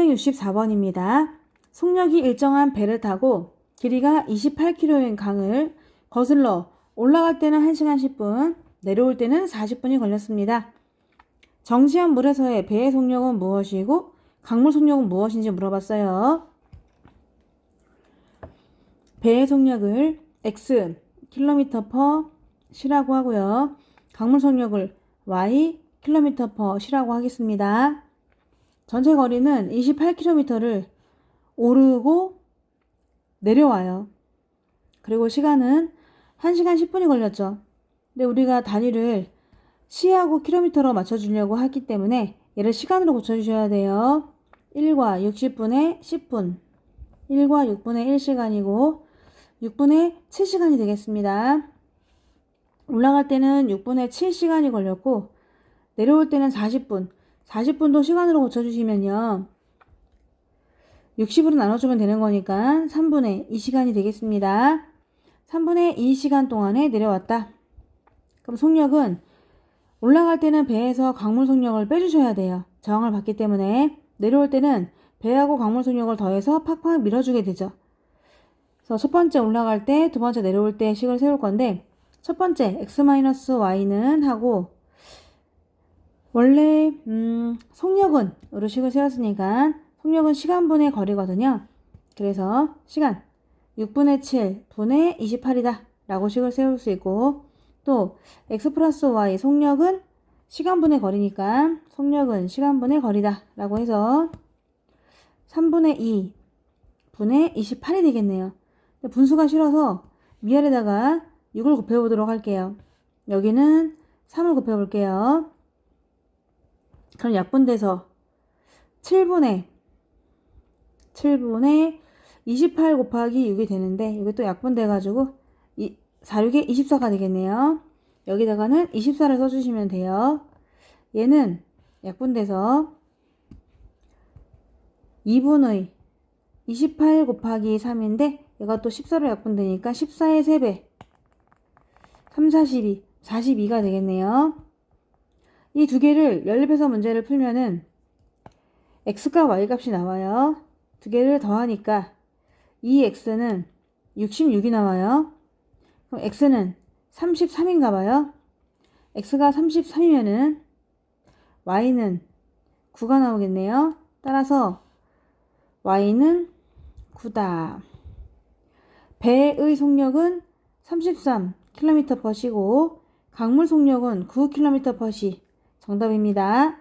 364번입니다. 속력이 일정한 배를 타고 길이가 28km인 강을 거슬러 올라갈 때는 1시간 10분, 내려올 때는 40분이 걸렸습니다. 정지한 물에서의 배의 속력은 무엇이고 강물 속력은 무엇인지 물어봤어요. 배의 속력을 x 킬로미터 퍼 시라고 하고요. 강물 속력을 y 킬로미터 퍼 시라고 하겠습니다. 전체 거리는 28km를 오르고 내려와요. 그리고 시간은 1시간 10분이 걸렸죠. 근데 우리가 단위를 시하고 킬로미터로 맞춰주려고 하기 때문에 얘를 시간으로 고쳐주셔야 돼요. 1과 60분의 10분. 1과 6분의 1시간이고 6분의 7시간이 되겠습니다. 올라갈 때는 6분의 7시간이 걸렸고 내려올 때는 40분. 40분도 시간으로 고쳐주시면요. 60으로 나눠주면 되는 거니까 3분의 2시간이 되겠습니다. 3분의 2시간 동안에 내려왔다. 그럼 속력은 올라갈 때는 배에서 강물 속력을 빼주셔야 돼요. 저항을 받기 때문에 내려올 때는 배하고 강물 속력을 더해서 팍팍 밀어주게 되죠. 그래서 첫 번째 올라갈 때, 두 번째 내려올 때 식을 세울 건데 첫 번째 x-y는 하고 원래 음, 속력은 으로 식을 세웠으니까 속력은 시간분의 거리거든요. 그래서 시간 6분의 7 분의 28이다 라고 식을 세울 수 있고 또 x 플러스 y 속력은 시간분의 거리니까 속력은 시간분의 거리다 라고 해서 3분의 2 분의 28이 되겠네요. 분수가 싫어서 미알에다가 6을 곱해보도록 할게요. 여기는 3을 곱해볼게요. 그럼 약분돼서 7분의 7분의 28 곱하기 6이 되는데 이게 또 약분돼가지고 4, 6에 24가 되겠네요. 여기다가는 24를 써주시면 돼요. 얘는 약분돼서 2분의 28 곱하기 3인데 얘가 또 14로 약분되니까 14의 3배 3, 42, 42가 되겠네요. 이 두 개를 연립해서 문제를 풀면은 x과 y 값이 나와요. 두 개를 더하니까 이 x는 66이 나와요. 그럼 x는 33인가 봐요. x가 33이면은 y는 9가 나오겠네요. 따라서 y는 9다. 배의 속력은 33km/s이고 강물 속력은 9km/s. 정답입니다.